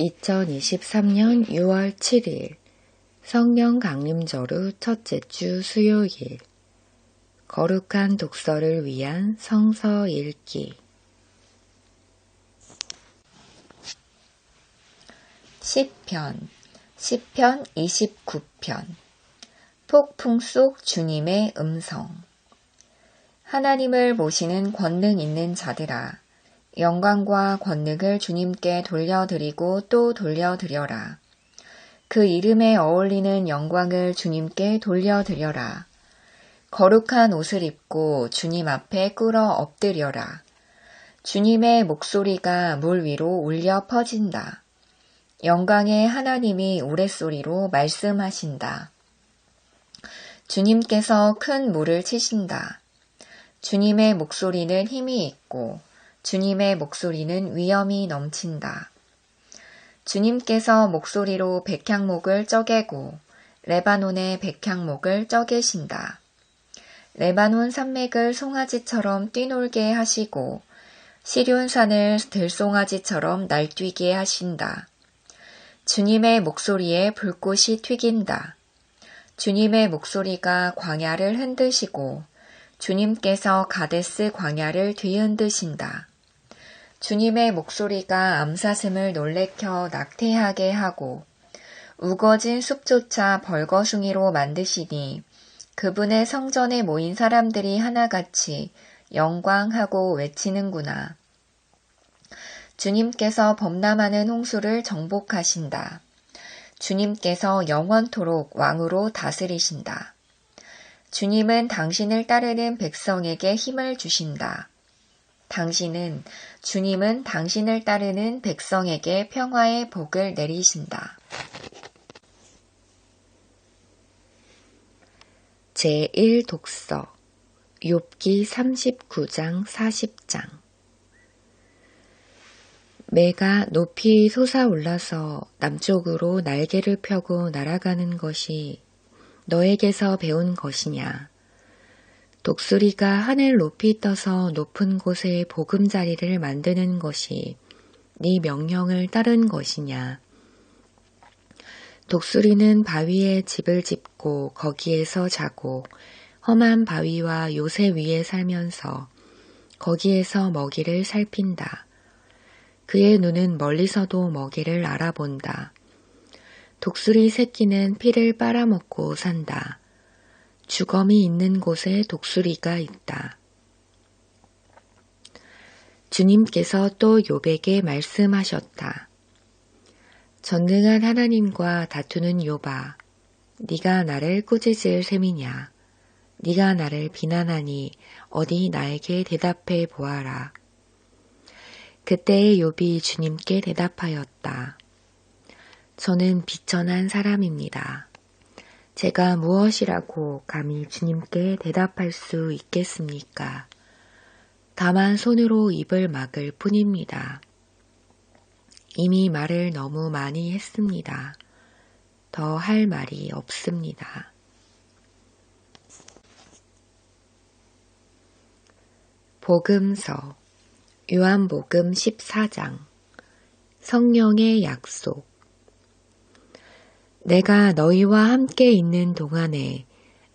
2023년 6월 7일 성령 강림절후 첫째 주 수요일. 거룩한 독서를 위한 성서 읽기. 시편 시편 29편. 폭풍 속 주님의 음성. 하나님을 모시는 권능 있는 자들아 영광과 권능을 주님께 돌려드리고 또 돌려드려라. 그 이름에 어울리는 영광을 주님께 돌려드려라. 거룩한 옷을 입고 주님 앞에 꿇어 엎드려라. 주님의 목소리가 물 위로 울려 퍼진다. 영광의 하나님이 우레소리로 말씀하신다. 주님께서 큰 물을 치신다. 주님의 목소리는 힘이 있고 주님의 목소리는 위엄이 넘친다. 주님께서 목소리로 백향목을 쪄개고 레바논의 백향목을 쪄개신다. 레바논 산맥을 송아지처럼 뛰놀게 하시고 시륜산을 들송아지처럼 날뛰게 하신다. 주님의 목소리에 불꽃이 튀긴다. 주님의 목소리가 광야를 흔드시고 주님께서 가데스 광야를 뒤흔드신다. 주님의 목소리가 암사슴을 놀래켜 낙태하게 하고 우거진 숲조차 벌거숭이로 만드시니 그분의 성전에 모인 사람들이 하나같이 영광하고 외치는구나. 주님께서 범람하는 홍수를 정복하신다. 주님께서 영원토록 왕으로 다스리신다. 주님은 당신을 따르는 백성에게 힘을 주신다. 당신은 주님은 당신을 따르는 백성에게 평화의 복을 내리신다. 제1 독서 욥기 39장 40장 매가 높이 솟아올라서 남쪽으로 날개를 펴고 날아가는 것이 너에게서 배운 것이냐? 독수리가 하늘 높이 떠서 높은 곳에 보금자리를 만드는 것이 네 명령을 따른 것이냐? 독수리는 바위에 집을 짓고 거기에서 자고 험한 바위와 요새 위에 살면서 거기에서 먹이를 살핀다. 그의 눈은 멀리서도 먹이를 알아본다. 독수리 새끼는 피를 빨아먹고 산다. 주검이 있는 곳에 독수리가 있다. 주님께서 또 요백에 말씀하셨다. 전능한 하나님과 다투는 요바, 네가 나를 꾸짖을 셈이냐? 네가 나를 비난하니 어디 나에게 대답해 보아라. 그때의 욥이 주님께 대답하였다. 저는 비천한 사람입니다. 제가 무엇이라고 감히 주님께 대답할 수 있겠습니까? 다만 손으로 입을 막을 뿐입니다. 이미 말을 너무 많이 했습니다. 더 할 말이 없습니다. 복음서 요한복음 14장 성령의 약속 내가 너희와 함께 있는 동안에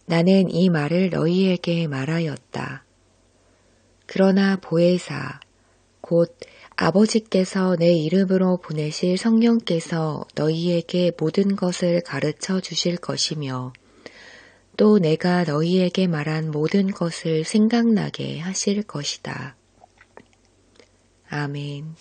나는 이 말을 너희에게 말하였다. 그러나 보혜사, 곧 아버지께서 내 이름으로 보내실 성령께서 너희에게 모든 것을 가르쳐 주실 것이며 또 내가 너희에게 말한 모든 것을 생각나게 하실 것이다. 아멘.